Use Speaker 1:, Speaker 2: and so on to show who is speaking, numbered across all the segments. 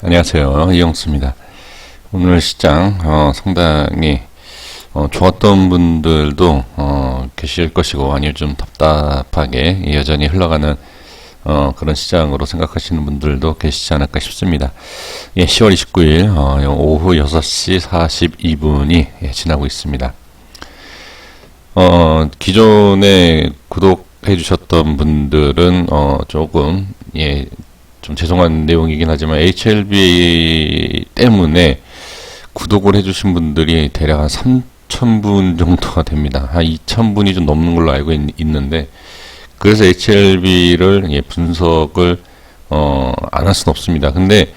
Speaker 1: 안녕하세요. 이영수입니다. 오늘 시장 어, 상당히 어, 좋았던 분들도 어, 계실 것이고 아니면 좀 답답하게 여전히 흘러가는 어, 그런 시장으로 생각하시는 분들도 계시지 않을까 싶습니다. 예, 10월 29일 어, 오후 6시 42분이 예, 지나고 있습니다. 어, 기존에 구독해 주셨던 분들은 어, 조금 예, 좀 죄송한 내용이긴 하지만 HLB 때문에 구독을 해주신 분들이 대략 한 3,000분 정도가 됩니다. 한 2,000분이 좀 넘는 걸로 알고 있, 는데 그래서 HLB를 예, 분석을 어, 안 할 수는 없습니다. 근데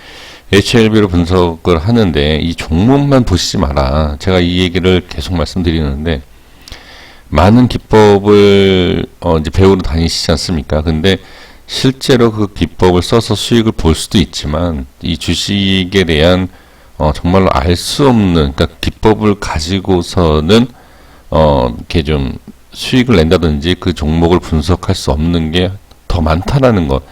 Speaker 1: HLB를 분석을 하는데 이 종목만 보시지 마라. 제가 이 얘기를 계속 말씀드리는데 많은 기법을 어, 이제 배우러 다니시지 않습니까? 근데 실제로 그 기법을 써서 수익을 볼 수도 있지만 이 주식에 대한 어, 정말로 알 수 없는 그러니까 기법을 가지고서는 어, 이렇게 좀 수익을 낸다든지 그 종목을 분석할 수 없는 게 더 많다라는 것.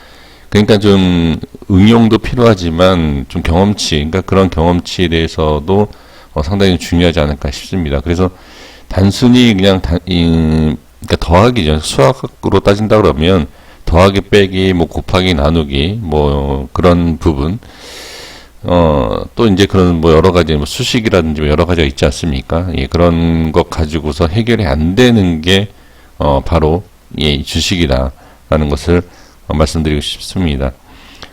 Speaker 1: 그러니까 좀 응용도 필요하지만 좀 경험치, 그러니까 그런 경험치에 대해서도 어, 상당히 중요하지 않을까 싶습니다. 그래서 단순히 그냥 단, 이, 그러니까 더하기죠. 수학으로 따진다 그러면 더하기 빼기 뭐 곱하기 나누기 뭐 그런 부분 어 또 이제 그런 뭐 여러 가지 뭐 수식이라든지 뭐 여러 가지가 있지 않습니까? 예, 그런 것 가지고서 해결이 안 되는 게 어 바로 예, 주식이다라는 것을 어, 말씀드리고 싶습니다.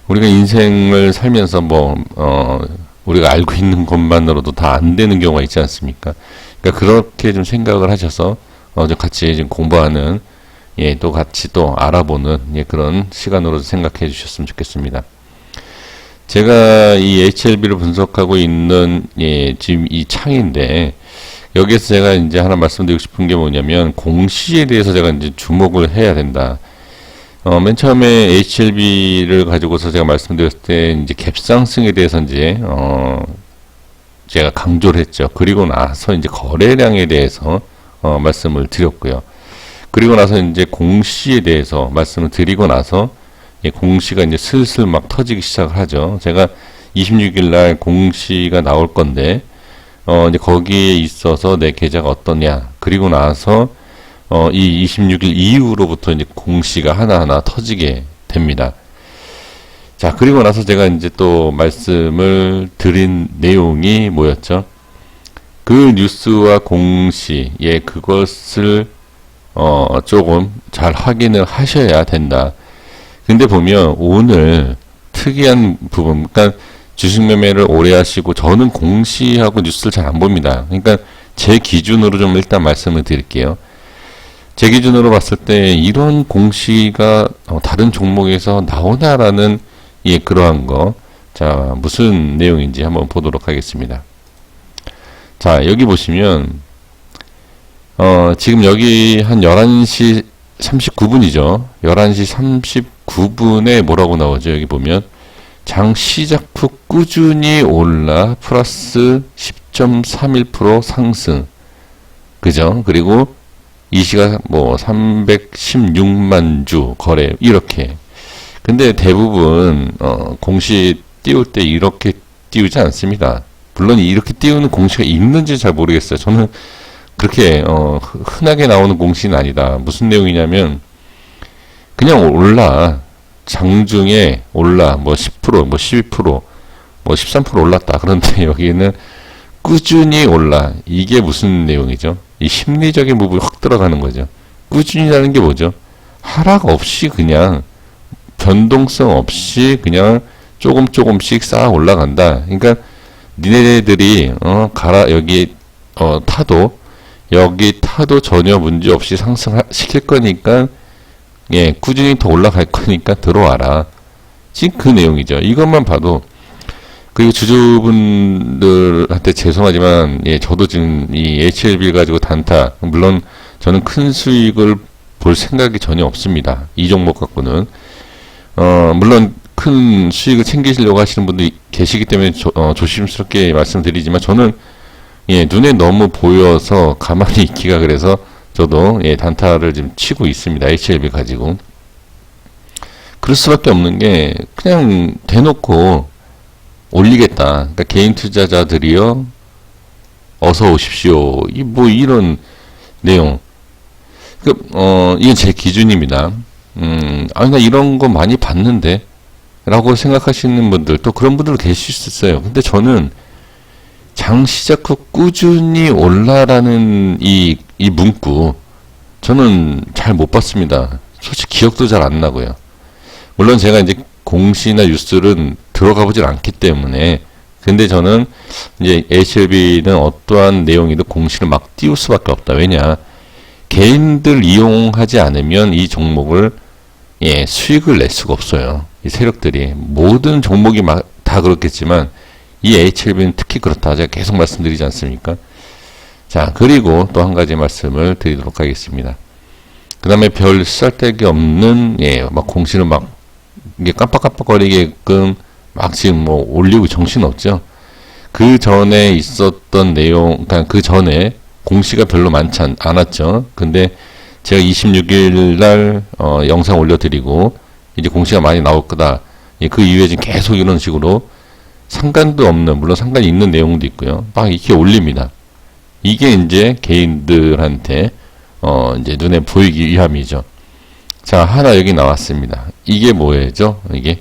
Speaker 1: 우리가 인생을 살면서 뭐 어 우리가 알고 있는 것만으로도 다 안 되는 경우가 있지 않습니까? 그러니까 그렇게 좀 생각을 하셔서 어, 좀 같이 좀 공부하는 예, 또 같이 또 알아보는 예, 그런 시간으로 생각해 주셨으면 좋겠습니다. 제가 이 HLB를 분석하고 있는 예, 지금 이 창인데 여기에서 제가 이제 하나 말씀드리고 싶은 게 뭐냐면 공시에 대해서 제가 이제 주목을 해야 된다. 어, 맨 처음에 HLB를 가지고서 제가 말씀드렸을 때 이제 갭상승에 대해서 이제 어, 제가 강조를 했죠. 그리고 나서 이제 거래량에 대해서 어, 말씀을 드렸고요. 그리고 나서 이제 공시에 대해서 말씀을 드리고 나서 공시가 이제 슬슬 막 터지기 시작을 하죠. 제가 26일 날 공시가 나올 건데 어 이제 거기에 있어서 내 계좌가 어떠냐. 그리고 나서 어 이 26일 이후로부터 이제 공시가 하나하나 터지게 됩니다. 자, 그리고 나서 제가 이제 또 말씀을 드린 내용이 뭐였죠? 그 뉴스와 공시, 예, 그것을 어, 조금 잘 확인을 하셔야 된다. 근데 보면 오늘 특이한 부분, 그러니까 주식 매매를 오래 하시고 저는 공시하고 뉴스를 잘 안 봅니다. 그러니까 제 기준으로 좀 일단 말씀을 드릴게요. 제 기준으로 봤을 때 이런 공시가 어, 다른 종목에서 나오나라는 예, 그러한 거. 자, 무슨 내용인지 한번 보도록 하겠습니다. 자, 여기 보시면 어, 지금 여기 한 11시 39분이죠. 11시 39분에 뭐라고 나오죠? 여기 보면 장 시작 후 꾸준히 올라 플러스 10.31% 상승. 그죠? 그리고 이 시가 뭐 316만 주 거래 이렇게. 근데 대부분 어, 공시 띄울 때 이렇게 띄우지 않습니다. 물론 이렇게 띄우는 공시가 있는지 잘 모르겠어요. 저는 그렇게 어, 흔하게 나오는 공시는 아니다. 무슨 내용이냐면 그냥 올라 장중에 올라 뭐 10%, 뭐 12%, 뭐 13% 올랐다. 그런데 여기는 꾸준히 올라. 이게 무슨 내용이죠? 이 심리적인 부분이 확 들어가는 거죠. 꾸준히라는 게 뭐죠? 하락 없이 그냥 변동성 없이 그냥 조금 조금씩 쌓아 올라간다. 그러니까 니네들이 어 가라 여기 어 타도 여기 타도 전혀 문제 없이 상승시킬 거니까 예 꾸준히 더 올라갈 거니까 들어와라. 지금 그 내용이죠. 이것만 봐도 그리고 주주분들한테 죄송하지만 예 저도 지금 이 HLB 가지고 단타 물론 저는 큰 수익을 볼 생각이 전혀 없습니다. 이 종목 갖고는 어 물론 큰 수익을 챙기시려고 하시는 분들이 계시기 때문에 조, 어, 조심스럽게 말씀드리지만 저는 예, 눈에 너무 보여서 가만히 있기가 그래서 저도 예, 단타를 지금 치고 있습니다. HLB 가지고. 그럴 수밖에 없는 게 그냥 대놓고 올리겠다. 그러니까 개인 투자자들이요, 어서 오십시오. 이 뭐 이런 내용. 그, 어, 이건 제 기준입니다. 음, 아, 나 이런 거 많이 봤는데, 라고 생각하시는 분들, 또 그런 분들 계실 수 있어요. 근데 저는 장 시작 후 꾸준히 올라라는 이, 이 문구, 저는 잘 못 봤습니다. 솔직히 기억도 잘 안 나고요. 물론 제가 이제 공시나 뉴스는 들어가 보질 않기 때문에, 근데 저는 이제 HLB는 어떠한 내용이든 공시를 막 띄울 수밖에 없다. 왜냐? 개인들 이용하지 않으면 이 종목을 예, 수익을 낼 수가 없어요. 이 세력들이 모든 종목이 막 다 그렇겠지만 이 HLB는 특히 그렇다. 제가 계속 말씀드리지 않습니까? 자, 그리고 또 한 가지 말씀을 드리도록 하겠습니다. 그 다음에 별 쓸데기 없는, 예, 막 공시를 막, 이게 깜빡깜빡거리게끔 막 지금 뭐 올리고 정신 없죠? 그 전에 있었던 내용, 그러니까 그 전에 공시가 별로 많지 않, 않았죠? 근데 제가 26일 날, 어, 영상 올려드리고, 이제 공시가 많이 나올 거다. 예, 그 이후에 지금 계속 이런 식으로 상관도 없는, 물론 상관이 있는 내용도 있고요. 막 이렇게 올립니다. 이게 이제 개인들한테 어 이제 눈에 보이기 위함이죠. 자, 하나 여기 나왔습니다. 이게 뭐예요? 이게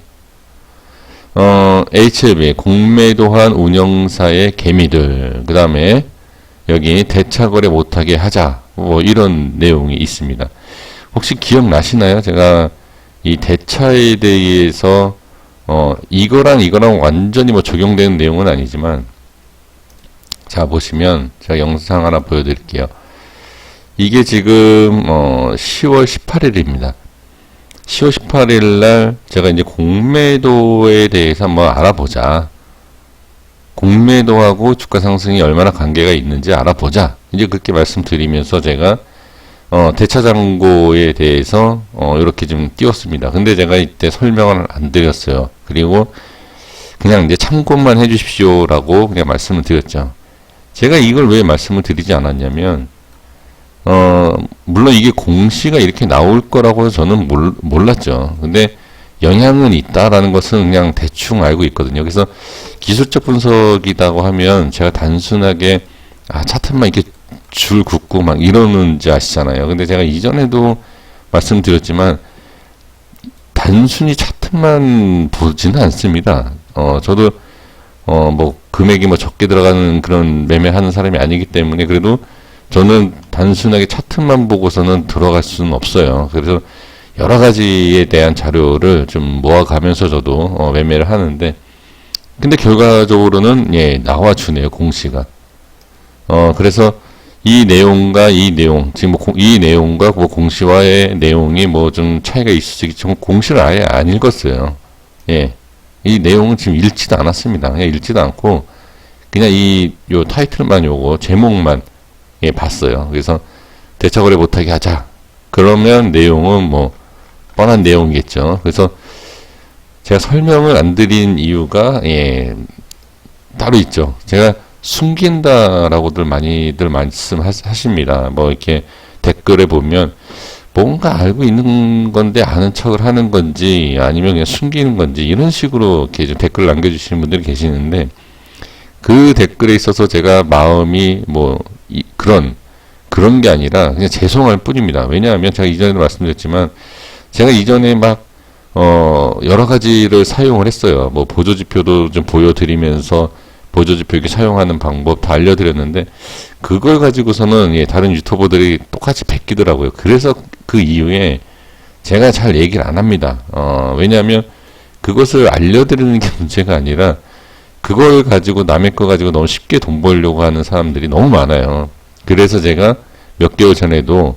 Speaker 1: 어 HLB 공매도한 운영사의 개미들. 그 다음에 여기 대차거래 못하게 하자. 뭐 이런 내용이 있습니다. 혹시 기억나시나요? 제가 이 대차에 대해서 어 이거랑 이거랑 완전히 뭐 적용되는 내용은 아니지만 자 보시면 제가 영상 하나 보여드릴게요. 이게 지금 어 10월 18일입니다. 10월 18일 날 제가 이제 공매도에 대해서 한번 알아보자. 공매도하고 주가 상승이 얼마나 관계가 있는지 알아보자. 이제 그렇게 말씀드리면서 제가 어, 대차장고에 대해서 어, 이렇게 좀 띄웠습니다. 근데 제가 이때 설명을 안 드렸어요. 그리고 그냥 이제 참고만 해주십시오라고 그냥 말씀을 드렸죠. 제가 이걸 왜 말씀을 드리지 않았냐면 어, 물론 이게 공시가 이렇게 나올 거라고 저는 몰, 몰랐죠. 근데 영향은 있다라는 것은 그냥 대충 알고 있거든요. 그래서 기술적 분석이라고 하면 제가 단순하게 아, 차트만 이렇게 줄 긋고 막 이러는지 아시잖아요. 근데 제가 이전에도 말씀드렸지만 단순히 차트만 보지는 않습니다. 어, 저도 어, 뭐 금액이 뭐 적게 들어가는 그런 매매하는 사람이 아니기 때문에 그래도 저는 단순하게 차트만 보고서는 들어갈 수는 없어요. 그래서 여러 가지에 대한 자료를 좀 모아가면서 저도 어, 매매를 하는데 근데 결과적으로는 예 나와 주네요 공시가 어 그래서 이 내용과 이 내용 지금 뭐이 내용과 뭐 공시와의 내용이 뭐 좀 차이가 있을지 좀 공시를 아예 안 읽었어요 예 이 내용은 지금 읽지도 않았습니다 예, 읽지도 않고 그냥 이 요 타이틀만 요거 제목만 예 봤어요 그래서 대처거래 못하게 하자 그러면 내용은 뭐 뻔한 내용이겠죠. 그래서 제가 설명을 안 드린 이유가 예, 따로 있죠. 제가 숨긴다라고들 많이들 말씀하십니다. 뭐 이렇게 댓글에 보면 뭔가 알고 있는 건데 아는 척을 하는 건지 아니면 그냥 숨기는 건지 이런 식으로 이렇게 좀 댓글 남겨주시는 분들이 계시는데 그 댓글에 있어서 제가 마음이 뭐 이, 그런 그런 게 아니라 그냥 죄송할 뿐입니다. 왜냐하면 제가 이전에도 말씀드렸지만 제가 이전에 막, 어, 여러 가지를 사용을 했어요. 뭐, 보조 지표도 좀 보여드리면서, 보조지표 이렇게 사용하는 방법 다 알려드렸는데, 그걸 가지고서는, 예, 다른 유튜버들이 똑같이 베끼더라고요. 그래서 그 이후에 제가 잘 얘기를 안 합니다. 어, 왜냐하면, 그것을 알려드리는 게 문제가 아니라, 그걸 가지고 남의 거 가지고 너무 쉽게 돈 벌려고 하는 사람들이 너무 많아요. 그래서 제가 몇 개월 전에도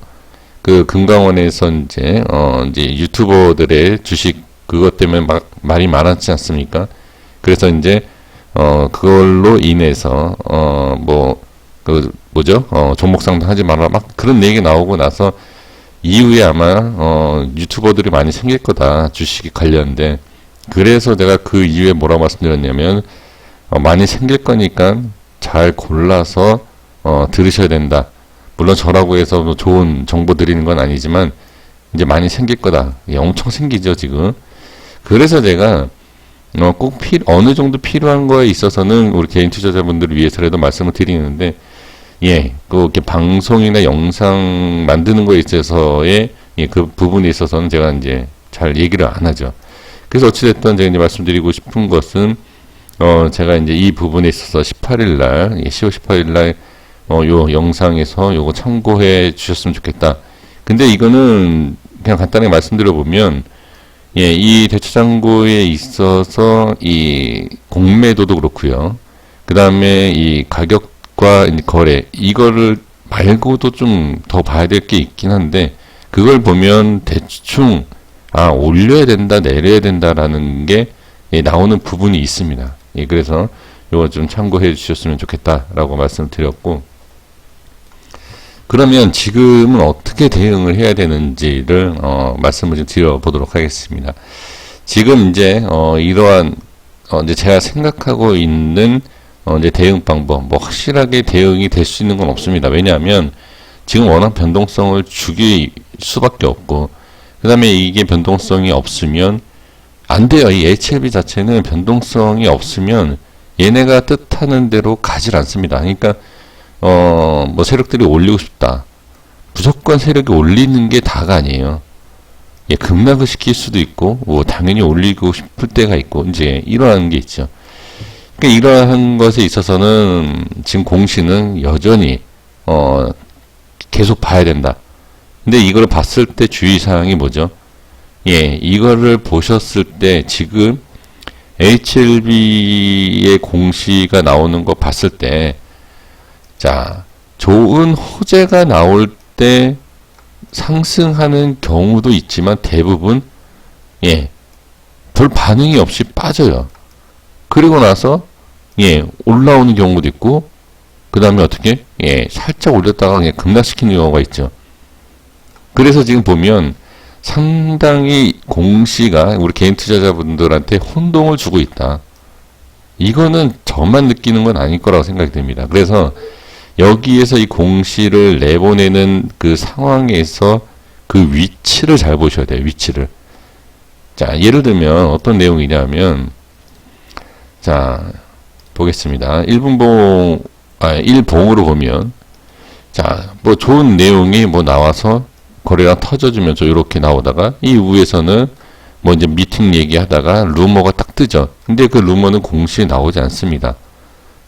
Speaker 1: 그 금강원에서 이제 어 이제 유튜버들의 주식 그것 때문에 막 말이 많았지 않습니까? 그래서 이제 어 그걸로 인해서 어 뭐 그 뭐죠? 어 종목 상담하지 마라 막 그런 얘기 나오고 나서 이후에 아마 어 유튜버들이 많이 생길 거다 주식이 관련된 그래서 내가 그 이후에 뭐라고 말씀드렸냐면 어 많이 생길 거니까 잘 골라서 어 들으셔야 된다. 물론 저라고 해서 뭐 좋은 정보 드리는 건 아니지만 이제 많이 생길 거다. 엄청 생기죠 지금. 그래서 제가 어, 꼭 필, 어느 정도 필요한 거에 있어서는 우리 개인 투자자분들을 위해서라도 말씀을 드리는데, 예, 그, 이렇게 방송이나 영상 만드는 거에 있어서의, 예, 그 부분에 있어서는 제가 이제 잘 얘기를 안 하죠. 그래서 어찌됐든 제가 이제 말씀드리고 싶은 것은, 어, 제가 이제 이 부분에 있어서 18일 날, 예, 10월 18일 날, 어, 요 영상에서 요거 참고해 주셨으면 좋겠다. 근데 이거는 그냥 간단하게 말씀드려 보면, 예, 이 대처장고에 있어서 이 공매도도 그렇고요. 그 다음에 이 가격과 이 거래 이거를 말고도 좀 더 봐야 될 게 있긴 한데 그걸 보면 대충 아 올려야 된다 내려야 된다라는 게 예, 나오는 부분이 있습니다. 예, 그래서 이거 좀 참고해 주셨으면 좋겠다라고 말씀드렸고 그러면 지금은 어떻게 대응을 해야 되는지를 어, 말씀을 좀 드려보도록 하겠습니다. 지금 이제 어, 이러한 어, 이제 제가 생각하고 있는 어, 이제 대응 방법, 뭐 확실하게 대응이 될 수 있는 건 없습니다. 왜냐하면 지금 워낙 변동성을 주기 수밖에 없고, 그 다음에 이게 변동성이 없으면 안 돼요. 이 HLB 자체는 변동성이 없으면 얘네가 뜻하는 대로 가질 않습니다. 그러니까 어, 뭐 세력들이 올리고 싶다. 무조건 세력이 올리는 게 다가 아니에요. 예, 급락을 시킬 수도 있고, 뭐, 당연히 올리고 싶을 때가 있고, 이제, 이러한 게 있죠. 그러니까 이러한 것에 있어서는, 지금 공시는 여전히, 어, 계속 봐야 된다. 근데 이걸 봤을 때 주의 사항이 뭐죠? 예, 이거를 보셨을 때, 지금, HLB의 공시가 나오는 거 봤을 때, 자, 좋은 호재가 나올 때 상승하는 경우도 있지만 대부분 예, 별 반응이 없이 빠져요. 그리고 나서 예, 올라오는 경우도 있고 그 다음에 어떻게 예, 살짝 올렸다가 그냥 급락시키는 경우가 있죠. 그래서 지금 보면 상당히 공시가 우리 개인 투자자분들한테 혼동을 주고 있다. 이거는 저만 느끼는 건 아닐 거라고 생각이 됩니다. 그래서 여기에서 이 공시를 내보내는 그 상황에서 그 위치를 잘 보셔야 돼요. 위치를. 자, 예를 들면 어떤 내용이냐면 자, 보겠습니다. 1분봉 아, 1봉으로 보면 자, 뭐 좋은 내용이 뭐 나와서 거래가 터져주면서 이렇게 나오다가 이 위에서는 뭐 이제 미팅 얘기하다가 루머가 딱 뜨죠. 근데 그 루머는 공시에 나오지 않습니다.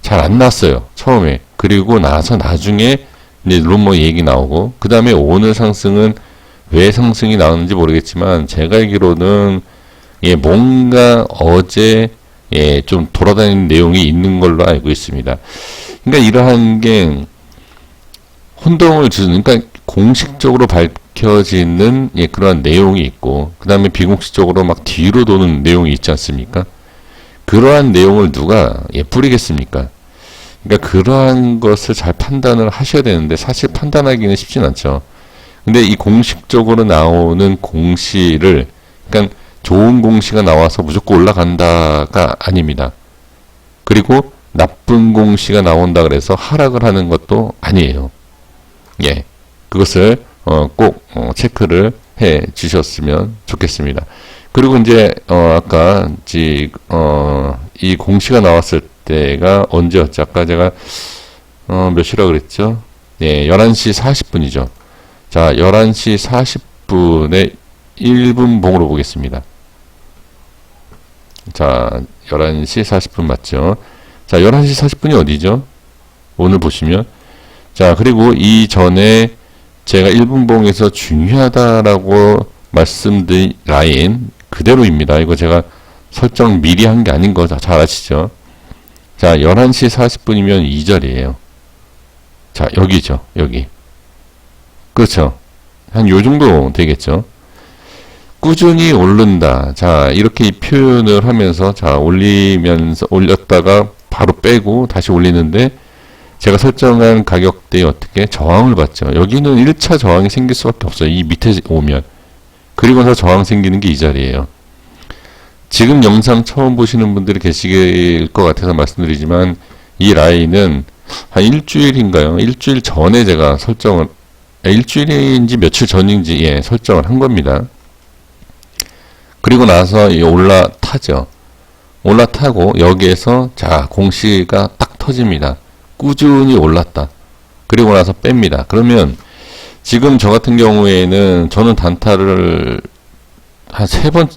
Speaker 1: 잘 안 났어요. 처음에. 그리고 나서 나중에 이제 루머 얘기 나오고 그 다음에 오늘 상승은 왜 상승이 나오는지 모르겠지만 제가 알기로는 예 뭔가 어제 예 좀 돌아다니는 내용이 있는 걸로 알고 있습니다. 그러니까 이러한 게 혼동을 주는 그러니까 공식적으로 밝혀지는 예 그러한 내용이 있고 그 다음에 비공식적으로 막 뒤로 도는 내용이 있지 않습니까? 그러한 내용을 누가 예 뿌리겠습니까? 그러니까 그러한 것을 잘 판단을 하셔야 되는데 사실 판단하기는 쉽진 않죠. 근데 이 공식적으로 나오는 공시를 그러니까 좋은 공시가 나와서 무조건 올라간다가 아닙니다. 그리고 나쁜 공시가 나온다 그래서 하락을 하는 것도 아니에요. 예. 그것을 어, 꼭 어, 체크를 해 주셨으면 좋겠습니다. 그리고 이제 어, 아까 지, 어, 이 공시가 나왔을 때가 언제였죠? 아까 제가 어, 몇 시라 그랬죠? 네, 11시 40분이죠. 자, 11시 40분에 1분 봉으로 보겠습니다. 자, 11시 40분 맞죠? 자, 11시 40분이 어디죠? 오늘 보시면. 자, 그리고 이 전에 제가 1분 봉에서 중요하다라고 말씀드린 라인 그대로입니다. 이거 제가 설정 미리 한 게 아닌 거 잘 아시죠? 자, 11시 40분이면 2절이에요. 자, 여기죠. 여기. 그렇죠. 한 요 정도 되겠죠. 꾸준히 오른다. 자, 이렇게 표현을 하면서, 자, 올리면서, 올렸다가 바로 빼고 다시 올리는데, 제가 설정한 가격대에 어떻게 저항을 받죠. 여기는 1차 저항이 생길 수밖에 없어요. 이 밑에 오면. 그리고 나서 저항 생기는 게 이 자리예요. 지금 영상 처음 보시는 분들이 계실 것 같아서 말씀드리지만 이 라인은 한 일주일인가요? 일주일 전에 제가 설정을 일주일인지 며칠 전인지 예, 설정을 한 겁니다. 그리고 나서 올라타죠. 올라타고 여기에서 자 공시가 딱 터집니다. 꾸준히 올랐다. 그리고 나서 뺍니다. 그러면 지금 저 같은 경우에는 저는 단타를 한 세 번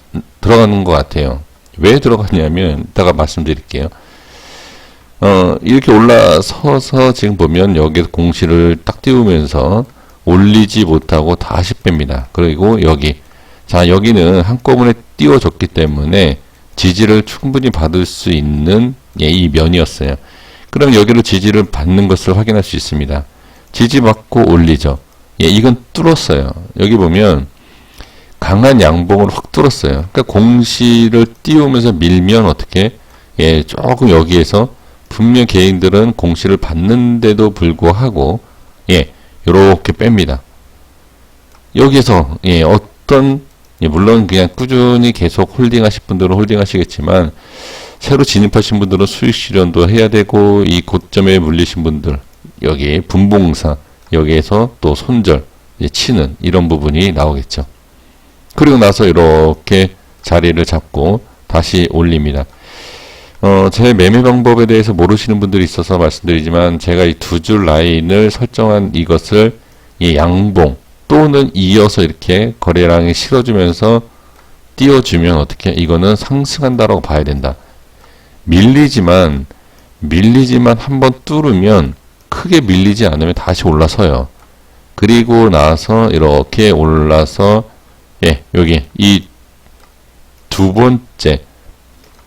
Speaker 1: 들어가는 것 같아요. 왜 들어갔냐면 이따가 말씀드릴게요. 어, 이렇게 올라서서 지금 보면 여기서 공시를 딱 띄우면서 올리지 못하고 다시 뺍니다. 그리고 여기. 자, 여기는 한꺼번에 띄워줬기 때문에 지지를 충분히 받을 수 있는 예, 이 면이었어요. 그럼 여기로 지지를 받는 것을 확인할 수 있습니다. 지지 받고 올리죠. 예, 이건 뚫었어요. 여기 보면 강한 양봉을 확 뚫었어요. 그러니까 공시를 띄우면서 밀면 어떻게? 예, 조금 여기에서 분명 개인들은 공시를 받는데도 불구하고 예, 요렇게 뺍니다. 여기서 예, 어떤 예, 물론 그냥 꾸준히 계속 홀딩하실 분들은 홀딩하시겠지만 새로 진입하신 분들은 수익 실현도 해야 되고 이 고점에 물리신 분들 여기 분봉사 여기에서 또 손절 치는 이런 부분이 나오겠죠. 그리고 나서 이렇게 자리를 잡고 다시 올립니다. 어, 제 매매 방법에 대해서 모르시는 분들이 있어서 말씀드리지만 제가 이 두 줄 라인을 설정한 이것을 이 양봉 또는 이어서 이렇게 거래량에 실어주면서 띄워주면 어떻게 이거는 상승한다라고 봐야 된다. 밀리지만 밀리지만 한번 뚫으면 크게 밀리지 않으면 다시 올라서요. 그리고 나서 이렇게 올라서 예 여기 이 두 번째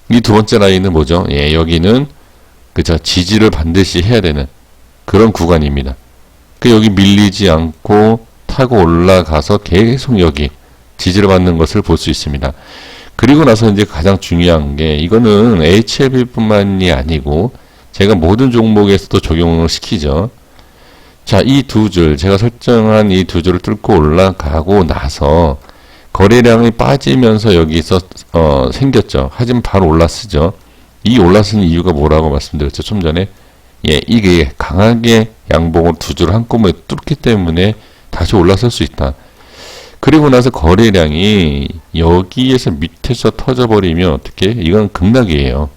Speaker 1: 이 두 번째 라인은 뭐죠? 예 여기는 그죠 지지를 반드시 해야 되는 그런 구간입니다. 그 여기 밀리지 않고 타고 올라가서 계속 여기 지지를 받는 것을 볼 수 있습니다. 그리고 나서 이제 가장 중요한 게 이거는 HLB뿐만이 아니고 제가 모든 종목에서도 적용을 시키죠. 자, 이 두 줄, 제가 설정한 이 두 줄을 뚫고 올라가고 나서 거래량이 빠지면서 여기서 어, 생겼죠. 하지만 바로 올라쓰죠. 이 올라쓰는 이유가 뭐라고 말씀드렸죠. 좀 전에 예, 이게 강하게 양봉을 두 줄 한꺼번에 뚫기 때문에 다시 올라설 수 있다. 그리고 나서 거래량이 여기에서 밑에서 터져버리면 어떻게? 이건 극락이에요.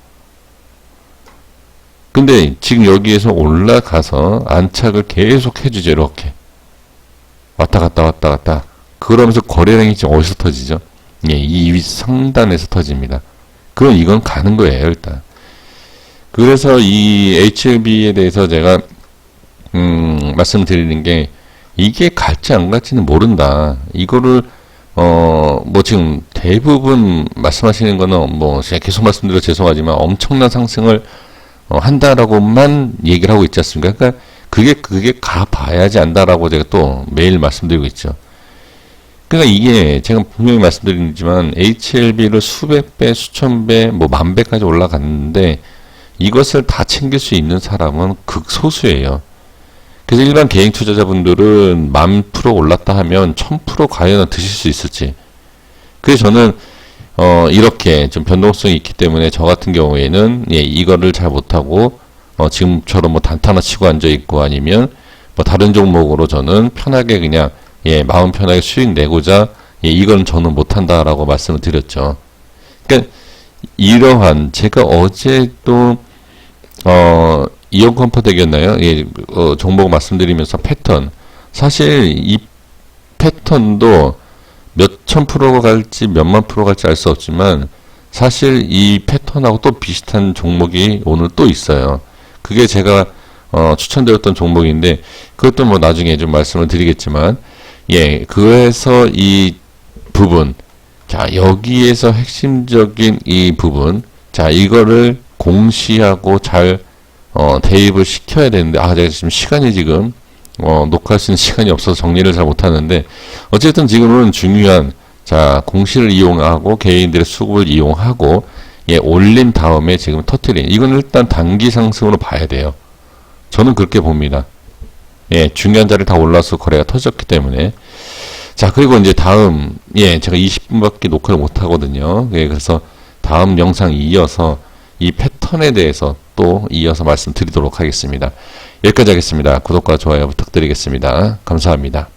Speaker 1: 근데 지금 여기에서 올라가서 안착을 계속 해주죠. 이렇게. 왔다 갔다 왔다 갔다. 그러면서 거래량이 지금 어디서 터지죠? 예, 이위 상단에서 터집니다. 그럼 이건 가는 거예요, 일단. 그래서 이 HLB에 대해서 제가 음, 말씀드리는 게 이게 갈지 안 갈지는 모른다. 이거를 어, 뭐 지금 대부분 말씀하시는 거는 뭐 제가 계속 말씀드려 죄송하지만 엄청난 상승을 어, 한다라고만 얘기를 하고 있지 않습니까? 그러니까 그게 그게 가 봐야지 안다라고 제가 또 매일 말씀드리고 있죠. 그러니까 이게 제가 분명히 말씀드리지만 HLB를 수백 배, 수천 배, 뭐 만 배까지 올라갔는데 이것을 다 챙길 수 있는 사람은 극소수예요. 그래서 일반 개인 투자자분들은 만 프로 올랐다 하면 천 프로 과연 드실 수 있을지. 그래서 저는 어 이렇게 좀 변동성이 있기 때문에 저 같은 경우에는 예 이거를 잘 못하고 어 지금처럼 뭐 단타나 치고 앉아 있고 아니면 뭐 다른 종목으로 저는 편하게 그냥 예 마음 편하게 수익 내고자 예 이건 저는 못한다라고 말씀을 드렸죠. 그러니까 이러한 제가 어제 또 어 이용 컴퍼텍이었나요? 예, 어, 종목 말씀드리면서 패턴. 사실 이 패턴도 몇 천 프로가 갈지 몇만 프로 갈지 알 수 없지만 사실 이 패턴하고 또 비슷한 종목이 오늘 또 있어요. 그게 제가 어, 추천드렸던 종목인데 그것도 뭐 나중에 좀 말씀을 드리겠지만 예, 그래서 이 부분 자, 여기에서 핵심적인 이 부분 자, 이거를 공시하고 잘 어, 대입을 시켜야 되는데, 아, 제가 지금 시간이 지금, 어, 녹화할 수 있는 시간이 없어서 정리를 잘 못하는데, 어쨌든 지금은 중요한, 자, 공시를 이용하고, 개인들의 수급을 이용하고, 예, 올린 다음에 지금 터트린. 이건 일단 단기 상승으로 봐야 돼요. 저는 그렇게 봅니다. 예, 중요한 자리 다 올라서 거래가 터졌기 때문에. 자, 그리고 이제 다음, 예, 제가 20분밖에 녹화를 못 하거든요. 예, 그래서 다음 영상 이어서 이 패턴에 대해서 또 이어서 말씀드리도록 하겠습니다. 여기까지 하겠습니다. 구독과 좋아요 부탁드리겠습니다. 감사합니다.